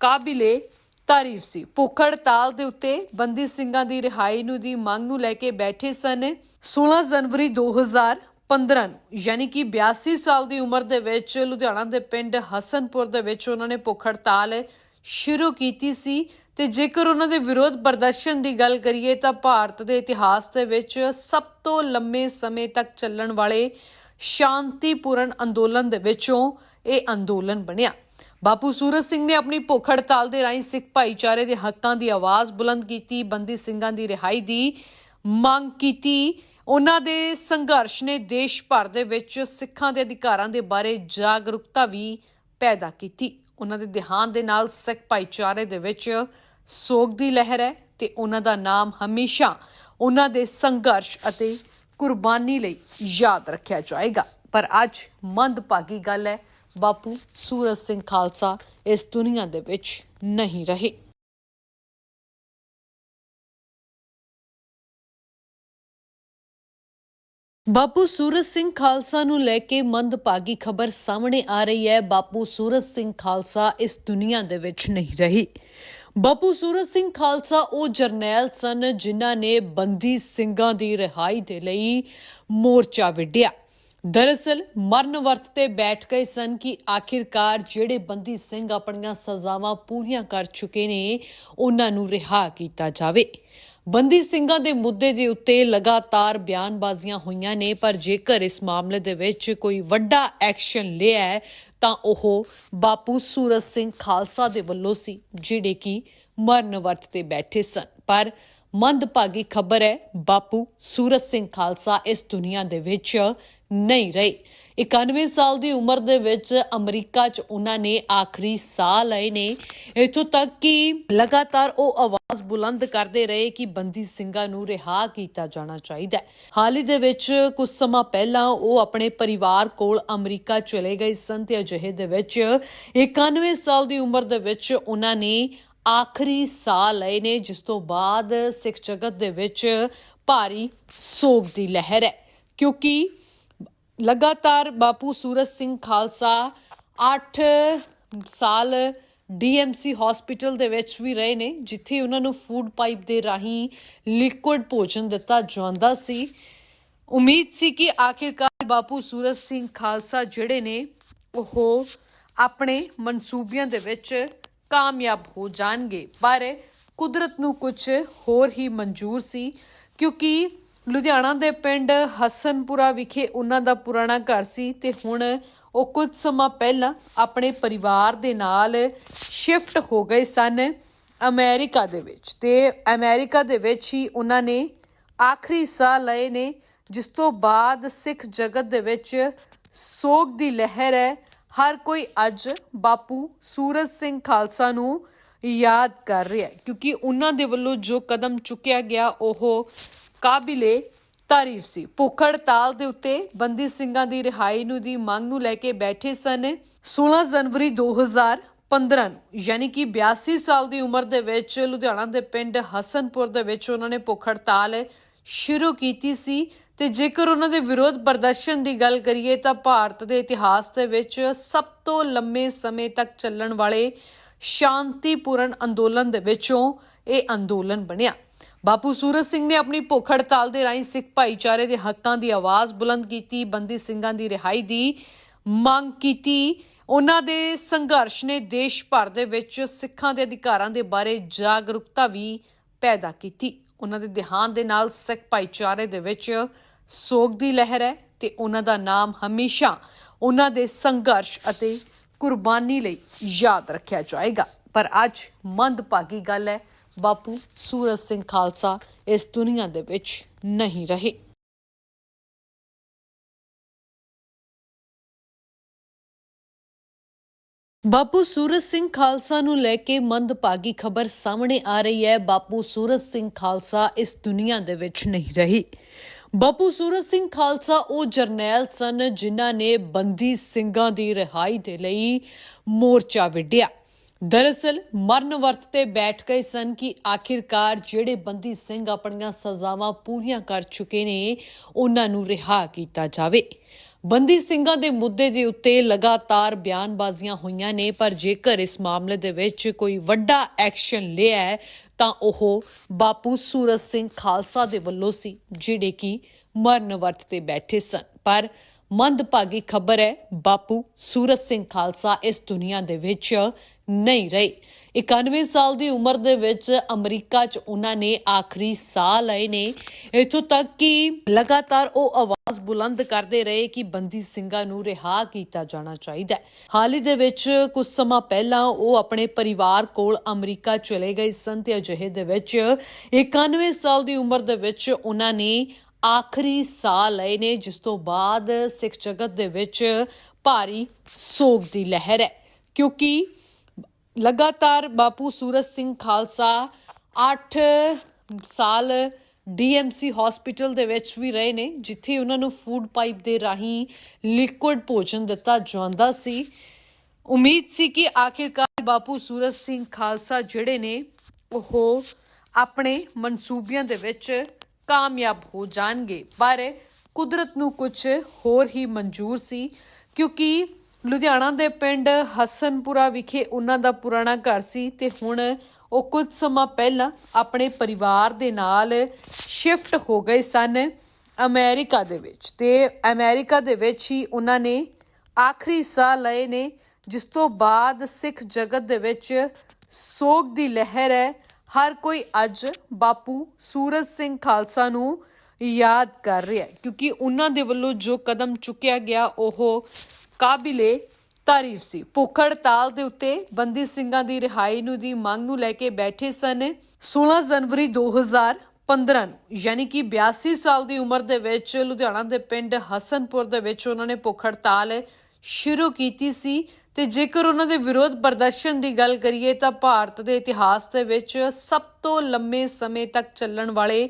ਕਾਬਿਲੇ ਤਾਰੀਫ ਸੀ। ਭੁੱਖ ਹੜਤਾਲ ਦੇ ਉੱਤੇ ਬੰਦੀ ਸਿੰਘਾਂ ਦੀ ਰਿਹਾਈ ਨੂੰ ਦੀ ਮੰਗ ਨੂੰ ਲੈ ਕੇ ਬੈਠੇ ਸਨ 16 ਜਨਵਰੀ 2015 15 ਨੂੰ। ਯਾਨੀ ਕਿ 82 ਸਾਲ ਦੀ ਉਮਰ ਦੇ ਵਿੱਚ ਲੁਧਿਆਣਾ ਦੇ ਪਿੰਡ ਹਸਨਪੁਰ ਦੇ ਵਿੱਚ ਉਹਨਾਂ ਨੇ ਭੁੱਖ ਹੜਤਾਲ ਸ਼ੁਰੂ ਕੀਤੀ ਸੀ ਤੇ ਜੇਕਰ ਉਹਨਾਂ ਦੇ ਵਿਰੋਧ ਪ੍ਰਦਰਸ਼ਨ ਦੀ ਗੱਲ ਕਰੀਏ ਤਾਂ ਭਾਰਤ ਦੇ ਇਤਿਹਾਸ ਦੇ ਵਿੱਚ ਸਭ ਤੋਂ ਲੰਮੇ ਸਮੇਂ ਤੱਕ ਚੱਲਣ ਵਾਲੇ ਸ਼ਾਂਤੀਪੂਰਨ ਅੰਦੋਲਨ ਦੇ ਵਿੱਚੋਂ ਇਹ ਅੰਦੋਲਨ ਬਣਿਆ। ਬਾਪੂ ਸੂਰਜ ਸਿੰਘ ਨੇ ਆਪਣੀ ਭੁੱਖ ਹੜਤਾਲ ਦੇ ਰਾਹੀਂ ਸਿੱਖ ਭਾਈਚਾਰੇ ਦੇ ਹੱਕਾਂ ਦੀ ਆਵਾਜ਼ ਬੁਲੰਦ ਕੀਤੀ, ਬੰਦੀ ਸਿੰਘਾਂ ਦੀ ਰਿਹਾਈ ਦੀ ਮੰਗ ਕੀਤੀ। ਉਹਨਾਂ ਦੇ ਸੰਘਰਸ਼ ਨੇ ਦੇਸ਼ ਭਰ ਦੇ ਵਿੱਚ ਸਿੱਖਾਂ ਦੇ ਅਧਿਕਾਰਾਂ ਦੇ ਬਾਰੇ ਜਾਗਰੂਕਤਾ ਵੀ ਪੈਦਾ ਕੀਤੀ। ਉਹਨਾਂ ਦੇ ਦੇਹਾਂਤ ਦੇ ਨਾਲ ਸਿੱਖ ਭਾਈਚਾਰੇ ਦੇ ਵਿੱਚ ਸੋਗ ਦੀ ਲਹਿਰ ਹੈ ਤੇ ਉਹਨਾਂ ਦਾ ਨਾਮ ਹਮੇਸ਼ਾ ਉਹਨਾਂ ਦੇ ਸੰਘਰਸ਼ ਅਤੇ ਕੁਰਬਾਨੀ ਲਈ ਯਾਦ ਰੱਖਿਆ ਜਾਏਗਾ। ਪਰ ਅੱਜ ਮੰਦਭਾਗੀ ਗੱਲ ਹੈ। ਬਾਪੂ ਸੂਰਜ ਸਿੰਘ ਖਾਲਸਾ ਇਸ ਦੁਨੀਆ ਦੇ ਵਿੱਚ ਨਹੀਂ ਰਹੇ। ਬਾਪੂ ਸੂਰਜ ਸਿੰਘ ਖਾਲਸਾ ਨੂੰ ਲੈ ਕੇ ਮੰਦਭਾਗੀ ਖਬਰ ਸਾਹਮਣੇ ਆ ਰਹੀ ਹੈ। ਬਾਪੂ ਸੂਰਜ ਸਿੰਘ ਖਾਲਸਾ ਇਸ ਦੁਨੀਆ ਦੇ ਵਿੱਚ ਨਹੀਂ ਰਹੀ। ਬਾਪੂ ਸੂਰਜ ਸਿੰਘ ਖਾਲਸਾ ਉਹ ਜਰਨੈਲ ਸਨ ਜਿਨ੍ਹਾਂ ਨੇ ਬੰਦੀ ਸਿੰਘਾਂ ਦੀ ਰਿਹਾਈ ਦੇ ਲਈ ਮੋਰਚਾ ਵਿੱਢਿਆ। ਦਰਅਸਲ ਮਰਨ ਵਰਤ ਤੇ ਬੈਠ ਗਏ ਸਨ ਕਿ ਆਖਿਰਕਾਰ ਜਿਹੜੇ ਬੰਦੀ ਸਿੰਘ ਆਪਣੀਆਂ ਸਜ਼ਾਵਾਂ ਪੂਰੀਆਂ ਕਰ ਚੁੱਕੇ ਨੇ ਉਹਨਾਂ ਨੂੰ ਰਿਹਾ ਕੀਤਾ ਜਾਵੇ। ਬੰਦੀ ਸਿੰਘਾਂ ਦੇ ਮੁੱਦੇ ਦੇ ਉੱਤੇ ਲਗਾਤਾਰ ਬਿਆਨਬਾਜ਼ੀਆਂ ਹੋਈਆਂ ਨੇ ਪਰ ਜੇਕਰ ਇਸ ਮਾਮਲੇ ਦੇ ਵਿੱਚ ਕੋਈ ਵੱਡਾ ਐਕਸ਼ਨ ਲਿਆ ਹੈ, ਤਾਂ ਉਹ ਬਾਪੂ ਸੂਰਜ ਸਿੰਘ ਖਾਲਸਾ ਦੇ ਵੱਲੋਂ ਸੀ ਜਿਹੜੇ ਕਿ ਮਰਨ ਵਰਤ ਤੇ ਬੈਠੇ ਸਨ। ਪਰ ਮੰਦਭਾਗੀ ਖਬਰ ਹੈ ਬਾਪੂ ਸੂਰਜ ਸਿੰਘ ਖਾਲਸਾ ਇਸ ਦੁਨੀਆ ਦੇ ਵਿੱਚ ਨਹੀਂ ਰਹੇ। 91 ਸਾਲ ਦੀ ਉਮਰ ਦੇ ਵਿੱਚ ਅਮਰੀਕਾ 'ਚ ਉਹਨਾਂ ਨੇ ਆਖਰੀ ਸਾਹ ਲਏ ਨੇ। ਇਥੋਂ ਤੱਕ ਕਿ ਲਗਾਤਾਰ ਉਹ ਆਵਾਜ਼ ਬੁਲੰਦ ਕਰਦੇ ਰਹੇ ਕਿ ਬੰਦੀ ਸਿੰਘਾਂ ਨੂੰ ਰਿਹਾ ਕੀਤਾ ਜਾਣਾ ਚਾਹੀਦਾ ਹੈ। ਹਾਲ ਹੀ ਦੇ ਵਿੱਚ ਕੁਝ ਸਮਾਂ ਪਹਿਲਾਂ ਉਹ ਆਪਣੇ ਪਰਿਵਾਰ ਕੋਲ ਅਮਰੀਕਾ ਚਲੇ ਗਏ ਸਨ ਤੇ ਅਜਿਹੇ ਦੇ ਵਿੱਚ 91 ਸਾਲ ਦੀ ਉਮਰ ਦੇ ਵਿੱਚ ਉਹਨਾਂ ਨੇ ਆਖਰੀ ਸਾਹ ਲਏ ਨੇ, ਜਿਸ ਤੋਂ ਬਾਅਦ ਸਿੱਖ ਜਗਤ ਦੇ ਵਿੱਚ ਭਾਰੀ ਸੋਗ ਦੀ ਲਹਿਰ ਹੈ। ਕਿਉਂਕਿ ਲਗਾਤਾਰ ਬਾਪੂ ਸੂਰਜ ਸਿੰਘ ਖਾਲਸਾ 8 ਸਾਲ ਡੀਐਮਸੀ ਹਸਪੀਟਲ ਦੇ ਵਿੱਚ ਵੀ ਰਹੇ ਨੇ, ਜਿੱਥੇ ਉਹਨਾਂ ਨੂੰ ਫੂਡ ਪਾਈਪ ਦੇ ਰਾਹੀਂ ਲਿਕੁਇਡ ਭੋਜਨ ਦਿੱਤਾ ਜਾਂਦਾ ਸੀ। ਉਮੀਦ ਸੀ ਕਿ ਆਖਿਰਕਾਰ ਬਾਪੂ ਸੂਰਜ ਸਿੰਘ ਖਾਲਸਾ ਜਿਹੜੇ ਨੇ, ਉਹ ਆਪਣੇ ਮਨਸੂਬਿਆਂ ਦੇ ਵਿੱਚ ਕਾਮਯਾਬ ਹੋ ਜਾਣਗੇ। ਪਰ ਕੁਦਰਤ ਨੂੰ ਕੁਝ ਹੋਰ ਹੀ ਮਨਜ਼ੂਰ ਸੀ, ਕਿਉਂਕਿ ਲੁਧਿਆਣਾ ਦੇ ਪਿੰਡ ਹਸਨਪੁਰਾ ਵਿਖੇ ਉਹਨਾਂ ਦਾ ਪੁਰਾਣਾ ਘਰ ਸੀ ਤੇ ਹੁਣ ਉਹ ਕੁਝ ਸਮਾਂ ਪਹਿਲਾਂ ਆਪਣੇ ਪਰਿਵਾਰ ਦੇ ਨਾਲ ਸ਼ਿਫਟ ਹੋ ਗਏ ਸਨ ਅਮਰੀਕਾ ਦੇ ਵਿੱਚ ਤੇ ਅਮਰੀਕਾ ਦੇ ਵਿੱਚ ਹੀ ਉਹਨਾਂ ਨੇ ਆਖਰੀ ਸਾਹ ਲਏ ਨੇ, ਜਿਸ ਤੋਂ ਬਾਅਦ ਸਿੱਖ ਜਗਤ ਦੇ ਵਿੱਚ ਸੋਗ ਦੀ ਲਹਿਰ ਹੈ। ਹਰ ਕੋਈ ਅੱਜ ਬਾਪੂ ਸੂਰਜ ਸਿੰਘ ਖਾਲਸਾ ਨੂੰ ਯਾਦ ਕਰ ਰਿਹਾ ਕਿਉਂਕਿ ਉਹਨਾਂ ਦੇ ਵੱਲੋਂ ਜੋ ਕਦਮ ਚੁੱਕਿਆ ਗਿਆ, ਉਹ ਕਾਬਿਲੇ ਤਾਰੀਫ ਸੀ। ਭੁੱਖ ਹੜਤਾਲ ਦੇ ਉੱਤੇ ਬੰਦੀ ਸਿੰਘਾਂ ਦੀ ਰਿਹਾਈ ਨੂੰ ਦੀ ਮੰਗ ਨੂੰ ਲੈ ਕੇ ਬੈਠੇ ਸਨ 16 ਜਨਵਰੀ 2015 ਨੂੰ। ਯਾਨੀ ਕਿ 82 ਸਾਲ ਦੀ ਉਮਰ ਦੇ ਵਿੱਚ ਲੁਧਿਆਣਾ ਦੇ ਪਿੰਡ ਹਸਨਪੁਰ ਦੇ ਵਿੱਚ ਉਹਨਾਂ ਨੇ ਭੁੱਖ ਹੜਤਾਲ ਸ਼ੁਰੂ ਕੀਤੀ ਸੀ ਤੇ ਜੇਕਰ ਉਹਨਾਂ ਦੇ ਵਿਰੋਧ ਪ੍ਰਦਰਸ਼ਨ ਦੀ ਗੱਲ ਕਰੀਏ ਤਾਂ ਭਾਰਤ ਦੇ ਇਤਿਹਾਸ ਦੇ ਵਿੱਚ ਸਭ ਤੋਂ ਲੰਮੇ ਸਮੇਂ ਤੱਕ ਚੱਲਣ ਵਾਲੇ ਸ਼ਾਂਤੀਪੂਰਨ ਅੰਦੋਲਨ ਦੇ ਵਿੱਚੋਂ ਇਹ ਅੰਦੋਲਨ ਬਣਿਆ। ਬਾਪੂ ਸੂਰਜ ਸਿੰਘ ਨੇ ਆਪਣੀ ਭੁੱਖ ਹੜਤਾਲ ਦੇ ਰਾਹੀਂ ਸਿੱਖ ਭਾਈਚਾਰੇ ਦੇ ਹੱਕਾਂ ਦੀ ਆਵਾਜ਼ ਬੁਲੰਦ ਕੀਤੀ, ਬੰਦੀ ਸਿੰਘਾਂ ਦੀ ਰਿਹਾਈ ਦੀ ਮੰਗ ਕੀਤੀ। ਉਹਨਾਂ ਦੇ ਸੰਘਰਸ਼ ਨੇ ਦੇਸ਼ ਭਰ ਦੇ ਵਿੱਚ ਸਿੱਖਾਂ ਦੇ ਅਧਿਕਾਰਾਂ ਦੇ ਬਾਰੇ ਜਾਗਰੂਕਤਾ ਵੀ ਪੈਦਾ ਕੀਤੀ। ਉਹਨਾਂ ਦੇ ਦੇਹਾਂਤ ਦੇ ਨਾਲ ਸਿੱਖ ਭਾਈਚਾਰੇ ਦੇ ਵਿੱਚ ਸੋਗ ਦੀ ਲਹਿਰ ਹੈ ਤੇ ਉਹਨਾਂ ਦਾ ਨਾਮ ਹਮੇਸ਼ਾ ਉਹਨਾਂ ਦੇ ਸੰਘਰਸ਼ ਅਤੇ ਕੁਰਬਾਨੀ ਲਈ ਯਾਦ ਰੱਖਿਆ ਜਾਏਗਾ। ਪਰ ਅੱਜ ਮੰਦਭਾਗੀ ਗੱਲ ਹੈ। ਬਾਪੂ ਸੂਰਜ ਸਿੰਘ ਖਾਲਸਾ ਇਸ ਦੁਨੀਆ ਦੇ ਵਿੱਚ ਨਹੀਂ ਰਹੇ। ਬਾਪੂ ਸੂਰਜ ਸਿੰਘ ਖਾਲਸਾ ਨੂੰ ਲੈ ਕੇ ਮੰਦਭਾਗੀ ਖਬਰ ਸਾਹਮਣੇ ਆ ਰਹੀ ਹੈ। ਬਾਪੂ ਸੂਰਜ ਸਿੰਘ ਖਾਲਸਾ ਇਸ ਦੁਨੀਆ ਦੇ ਵਿੱਚ ਨਹੀਂ ਰਹੀ। ਬਾਪੂ ਸੂਰਜ ਸਿੰਘ ਖਾਲਸਾ ਉਹ ਜਰਨੈਲ ਸਨ ਜਿਨ੍ਹਾਂ ਨੇ ਬੰਦੀ ਸਿੰਘਾਂ ਦੀ ਰਿਹਾਈ ਦੇ ਲਈ ਮੋਰਚਾ ਵਿੱਢਿਆ। ਦਰਅਸਲ ਮਰਨ ਵਰਤ ਤੇ ਬੈਠ ਗਏ ਸਨ ਕਿ ਆਖਿਰਕਾਰ ਜਿਹੜੇ ਬੰਦੀ ਸਿੰਘ ਆਪਣੀਆਂ ਸਜ਼ਾਵਾਂ ਪੂਰੀਆਂ ਕਰ ਚੁੱਕੇ ਨੇ ਉਹਨਾਂ ਨੂੰ ਰਿਹਾ ਕੀਤਾ ਜਾਵੇ। ਬੰਦੀ ਸਿੰਘਾਂ ਦੇ ਮੁੱਦੇ ਦੇ ਉੱਤੇ ਲਗਾਤਾਰ ਬਿਆਨਬਾਜ਼ੀਆਂ ਹੋਈਆਂ ਨੇ ਪਰ ਜੇਕਰ ਇਸ ਮਾਮਲੇ ਦੇ ਵਿੱਚ ਕੋਈ ਵੱਡਾ ਐਕਸ਼ਨ ਲਿਆ ਹੈ, ਤਾਂ ਉਹ ਬਾਪੂ ਸੂਰਜ ਸਿੰਘ ਖਾਲਸਾ ਦੇ ਵੱਲੋਂ ਸੀ ਜਿਹੜੇ ਕਿ ਮਰਨ ਵਰਤ ਤੇ ਬੈਠੇ ਸਨ। ਪਰ ਮੰਦਭਾਗੀ ਖਬਰ ਹੈ ਬਾਪੂ ਸੂਰਜ ਸਿੰਘ ਖਾਲਸਾ ਇਸ ਦੁਨੀਆ ਦੇ ਵਿੱਚ ਨਹੀਂ ਰਹੇ। 91 ਸਾਲ ਦੀ ਉਮਰ ਦੇ ਵਿੱਚ ਅਮਰੀਕਾ 'ਚ ਉਹਨਾਂ ਨੇ ਆਖਰੀ ਸਾਹ ਲਏ ਨੇ। ਇਥੋਂ ਤੱਕ ਕਿ ਲਗਾਤਾਰ ਉਹ ਆਵਾਜ਼ ਬੁਲੰਦ ਕਰਦੇ ਰਹੇ ਕਿ ਬੰਦੀ ਸਿੰਘਾਂ ਨੂੰ ਰਿਹਾ ਕੀਤਾ ਜਾਣਾ ਚਾਹੀਦਾ ਹੈ। ਹਾਲ ਹੀ ਦੇ ਵਿੱਚ ਕੁਝ ਸਮਾਂ ਪਹਿਲਾਂ ਉਹ ਆਪਣੇ ਪਰਿਵਾਰ ਕੋਲ ਅਮਰੀਕਾ ਚਲੇ ਗਏ ਸਨ ਤੇ ਅਜਿਹੇ ਦੇ ਵਿੱਚ 91 ਸਾਲ ਦੀ ਉਮਰ ਦੇ ਵਿੱਚ ਉਹਨਾਂ ਨੇ ਆਖਰੀ ਸਾਹ ਲਏ ਨੇ, ਜਿਸ ਤੋਂ ਬਾਅਦ ਸਿੱਖ ਜਗਤ ਦੇ ਵਿੱਚ ਭਾਰੀ ਸੋਗ ਦੀ ਲਹਿਰ ਹੈ। ਕਿਉਂਕਿ ਲਗਾਤਾਰ ਬਾਪੂ ਸੂਰਜ ਸਿੰਘ ਖਾਲਸਾ 8 ਸਾਲ ਡੀਐਮਸੀ ਹਸਪੀਟਲ ਦੇ ਵਿੱਚ ਵੀ ਰਹੇ ਨੇ, ਜਿੱਥੇ ਉਹਨਾਂ ਨੂੰ ਫੂਡ ਪਾਈਪ ਦੇ ਰਾਹੀਂ ਲਿਕੁਇਡ ਭੋਜਨ ਦਿੱਤਾ ਜਾਂਦਾ ਸੀ। ਉਮੀਦ ਸੀ ਕਿ ਆਖਿਰਕਾਰ ਬਾਪੂ ਸੂਰਜ ਸਿੰਘ ਖਾਲਸਾ ਜਿਹੜੇ ਨੇ, ਉਹ ਆਪਣੇ ਮਨਸੂਬਿਆਂ ਦੇ ਵਿੱਚ ਕਾਮਯਾਬ ਹੋ ਜਾਣਗੇ। ਪਰ ਕੁਦਰਤ ਨੂੰ ਕੁਝ ਹੋਰ ਹੀ ਮਨਜ਼ੂਰ ਸੀ, ਕਿਉਂਕਿ ਲੁਧਿਆਣਾ ਦੇ ਪਿੰਡ ਹਸਨਪੁਰਾ ਵਿਖੇ ਉਹਨਾਂ ਦਾ ਪੁਰਾਣਾ ਘਰ ਸੀ ਤੇ ਹੁਣ ਉਹ ਕੁਝ ਸਮਾਂ ਪਹਿਲਾਂ ਆਪਣੇ ਪਰਿਵਾਰ ਦੇ ਨਾਲ ਸ਼ਿਫਟ ਹੋ ਗਏ ਸਨ ਅਮਰੀਕਾ ਦੇ ਵਿੱਚ ਤੇ ਅਮਰੀਕਾ ਦੇ ਵਿੱਚ ਹੀ ਉਹਨਾਂ ਨੇ ਆਖਰੀ ਸਾਹ ਲਏ ਨੇ, ਜਿਸ ਤੋਂ ਬਾਅਦ ਸਿੱਖ ਜਗਤ ਦੇ ਵਿੱਚ ਸੋਗ ਦੀ ਲਹਿਰ ਹੈ। ਹਰ ਕੋਈ ਅੱਜ ਬਾਪੂ ਸੂਰਜ ਸਿੰਘ ਖਾਲਸਾ ਨੂੰ ਯਾਦ ਕਰ ਰਿਹਾ ਕਿਉਂਕਿ ਉਹਨਾਂ ਦੇ ਵੱਲੋਂ ਜੋ ਕਦਮ ਚੁੱਕਿਆ ਗਿਆ, ਉਹ ਕਾਬਿਲੇ ਤਾਰੀਫ ਸੀ। ਭੁੱਖ ਹੜਤਾਲ ਦੇ ਉੱਤੇ ਬੰਦੀ ਸਿੰਘਾਂ ਦੀ ਰਿਹਾਈ ਨੂੰ ਦੀ ਮੰਗ ਨੂੰ ਲੈ ਕੇ ਬੈਠੇ ਸਨ 16 ਜਨਵਰੀ 2015 ਨੂੰ। ਯਾਨੀ ਕਿ 82 ਸਾਲ ਦੀ ਉਮਰ ਦੇ ਵਿੱਚ ਲੁਧਿਆਣਾ ਦੇ ਪਿੰਡ ਹਸਨਪੁਰ ਦੇ ਵਿੱਚ ਉਹਨਾਂ ਨੇ ਭੁੱਖ ਹੜਤਾਲ ਸ਼ੁਰੂ ਕੀਤੀ ਸੀ ਤੇ ਜੇਕਰ ਉਹਨਾਂ ਦੇ ਵਿਰੋਧ ਪ੍ਰਦਰਸ਼ਨ ਦੀ ਗੱਲ ਕਰੀਏ ਤਾਂ ਭਾਰਤ ਦੇ ਇਤਿਹਾਸ ਦੇ ਵਿੱਚ ਸਭ ਤੋਂ ਲੰਮੇ ਸਮੇਂ ਤੱਕ ਚੱਲਣ ਵਾਲੇ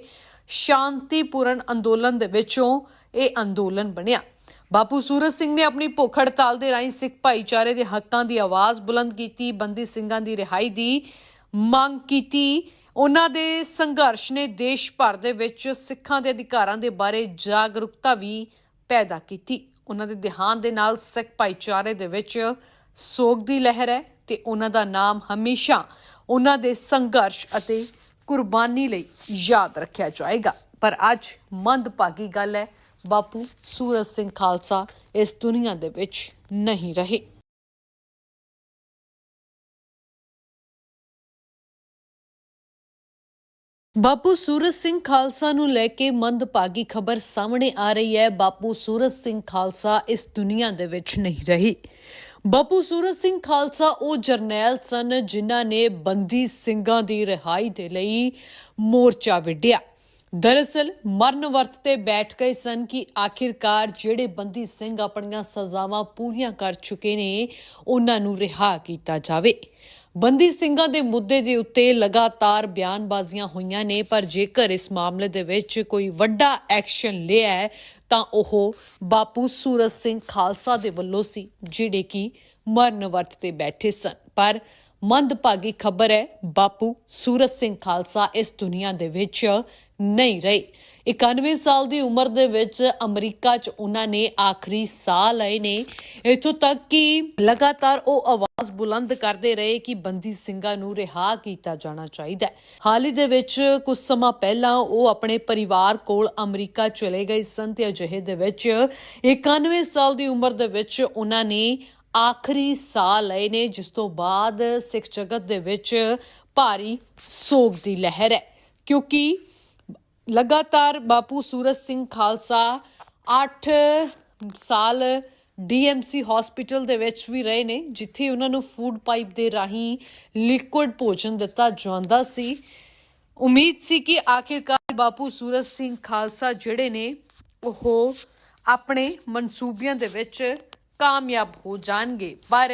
ਸ਼ਾਂਤੀਪੂਰਨ ਅੰਦੋਲਨ ਦੇ ਵਿੱਚੋਂ ਇਹ ਅੰਦੋਲਨ ਬਣਿਆ। ਬਾਪੂ ਸੂਰਜ ਸਿੰਘ ਨੇ ਆਪਣੀ ਭੁੱਖ ਹੜਤਾਲ ਦੇ ਰਾਹੀਂ ਸਿੱਖ ਭਾਈਚਾਰੇ ਦੇ ਹੱਕਾਂ ਦੀ ਆਵਾਜ਼ ਬੁਲੰਦ ਕੀਤੀ, ਬੰਦੀ ਸਿੰਘਾਂ ਦੀ ਰਿਹਾਈ ਦੀ ਮੰਗ ਕੀਤੀ। ਉਹਨਾਂ ਦੇ ਸੰਘਰਸ਼ ਨੇ ਦੇਸ਼ ਭਰ ਦੇ ਵਿੱਚ ਸਿੱਖਾਂ ਦੇ ਅਧਿਕਾਰਾਂ ਦੇ ਬਾਰੇ ਜਾਗਰੂਕਤਾ ਵੀ ਪੈਦਾ ਕੀਤੀ। ਉਹਨਾਂ ਦੇ ਦੇਹਾਂਤ ਦੇ ਨਾਲ ਸਿੱਖ ਭਾਈਚਾਰੇ ਦੇ ਵਿੱਚ ਸੋਗ ਦੀ ਲਹਿਰ ਹੈ ਤੇ ਉਹਨਾਂ ਦਾ ਨਾਮ ਹਮੇਸ਼ਾ ਉਹਨਾਂ ਦੇ ਸੰਘਰਸ਼ ਅਤੇ ਕੁਰਬਾਨੀ ਲਈ ਯਾਦ ਰੱਖਿਆ ਜਾਏਗਾ। ਪਰ ਅੱਜ ਮੰਦਭਾਗੀ ਗੱਲ ਹੈ। ਬਾਪੂ, ਸੂਰਜ ਸਿੰਘ ਖਾਲਸਾ ਇਸ ਦੁਨੀਆ ਦੇ ਵਿੱਚ ਨਹੀਂ ਰਹੇ। ਬਾਪੂ, ਸੂਰਜ ਸਿੰਘ ਖਾਲਸਾ ਨੂੰ ਲੈ ਕੇ ਮੰਦਭਾਗੀ ਖਬਰ ਸਾਹਮਣੇ ਆ ਰਹੀ ਹੈ। ਬਾਪੂ, ਸੂਰਜ ਸਿੰਘ ਖਾਲਸਾ ਇਸ ਦੁਨੀਆ ਦੇ ਵਿੱਚ ਨਹੀਂ ਰਹੀ। ਬਾਪੂ, ਸੂਰਜ ਸਿੰਘ ਖਾਲਸਾ ਉਹ ਜਰਨੈਲ ਸਨ ਜਿਨ੍ਹਾਂ ਨੇ ਬੰਦੀ ਸਿੰਘਾਂ ਦੀ ਰਿਹਾਈ ਦੇ ਲਈ ਮੋਰਚਾ ਵਿੱਢਿਆ। ਦਰਅਸਲ ਮਰਨ ਵਰਤ ਤੇ ਬੈਠ ਗਏ ਸਨ ਕਿ ਆਖਿਰਕਾਰ ਜਿਹੜੇ ਬੰਦੀ ਸਿੰਘ ਆਪਣੀਆਂ ਸਜ਼ਾਵਾਂ ਪੂਰੀਆਂ ਕਰ ਚੁੱਕੇ ਨੇ ਉਹਨਾਂ ਨੂੰ ਰਿਹਾ ਕੀਤਾ ਜਾਵੇ। ਬੰਦੀ ਸਿੰਘਾਂ ਦੇ ਮੁੱਦੇ ਦੇ ਉੱਤੇ ਲਗਾਤਾਰ ਬਿਆਨਬਾਜ਼ੀਆਂ ਹੋਈਆਂ ਨੇ ਪਰ ਜੇਕਰ ਇਸ ਮਾਮਲੇ ਦੇ ਵਿੱਚ ਕੋਈ ਵੱਡਾ ਐਕਸ਼ਨ ਲਿਆ ਹੈ, ਤਾਂ ਉਹ ਬਾਪੂ ਸੂਰਜ ਸਿੰਘ ਖਾਲਸਾ ਦੇ ਵੱਲੋਂ ਸੀ ਜਿਹੜੇ ਕਿ ਮਰਨ ਵਰਤ ਤੇ ਬੈਠੇ ਸਨ। ਪਰ ਮੰਦਭਾਗੀ ਖਬਰ ਹੈ ਬਾਪੂ ਸੂਰਜ ਸਿੰਘ ਖਾਲਸਾ ਇਸ ਦੁਨੀਆ ਦੇ ਵਿੱਚ ਨਹੀਂ ਰਹੇ। 91 ਸਾਲ ਦੀ ਉਮਰ ਦੇ ਵਿੱਚ ਅਮਰੀਕਾ 'ਚ ਉਹਨਾਂ ਨੇ ਆਖਰੀ ਸਾਹ ਲਏ ਨੇ। ਇਥੋਂ ਤੱਕ ਕਿ ਲਗਾਤਾਰ ਉਹ ਆਵਾਜ਼ ਬੁਲੰਦ ਕਰਦੇ ਰਹੇ ਕਿ ਬੰਦੀ ਸਿੰਘਾਂ ਨੂੰ ਰਿਹਾ ਕੀਤਾ ਜਾਣਾ ਚਾਹੀਦਾ ਹੈ। ਹਾਲ ਹੀ ਦੇ ਵਿੱਚ ਕੁਝ ਸਮਾਂ ਪਹਿਲਾਂ ਉਹ ਆਪਣੇ ਪਰਿਵਾਰ ਕੋਲ ਅਮਰੀਕਾ ਚਲੇ ਗਏ ਸਨ ਤੇ ਅਜਿਹੇ ਦੇ ਵਿੱਚ 91 ਸਾਲ ਦੀ ਉਮਰ ਦੇ ਵਿੱਚ ਉਹਨਾਂ ਨੇ ਆਖਰੀ ਸਾਹ ਲਏ ਨੇ, ਜਿਸ ਤੋਂ ਬਾਅਦ ਸਿੱਖ ਜਗਤ ਦੇ ਵਿੱਚ ਭਾਰੀ ਸੋਗ ਦੀ ਲਹਿਰ ਹੈ। ਕਿਉਂਕਿ ਲਗਾਤਾਰ ਬਾਪੂ ਸੂਰਜ ਸਿੰਘ ਖਾਲਸਾ 8 ਸਾਲ ਡੀਐਮਸੀ ਹਸਪੀਟਲ ਦੇ ਵਿੱਚ ਵੀ ਰਹੇ ਨੇ, ਜਿੱਥੇ ਉਹਨਾਂ ਨੂੰ ਫੂਡ ਪਾਈਪ ਦੇ ਰਾਹੀਂ ਲਿਕੁਇਡ ਭੋਜਨ ਦਿੱਤਾ ਜਾਂਦਾ ਸੀ। ਉਮੀਦ ਸੀ ਕਿ ਆਖਿਰਕਾਰ ਬਾਪੂ ਸੂਰਜ ਸਿੰਘ ਖਾਲਸਾ ਜਿਹੜੇ ਨੇ, ਉਹ ਆਪਣੇ ਮਨਸੂਬਿਆਂ ਦੇ ਵਿੱਚ ਕਾਮਯਾਬ ਹੋ ਜਾਣਗੇ। ਪਰ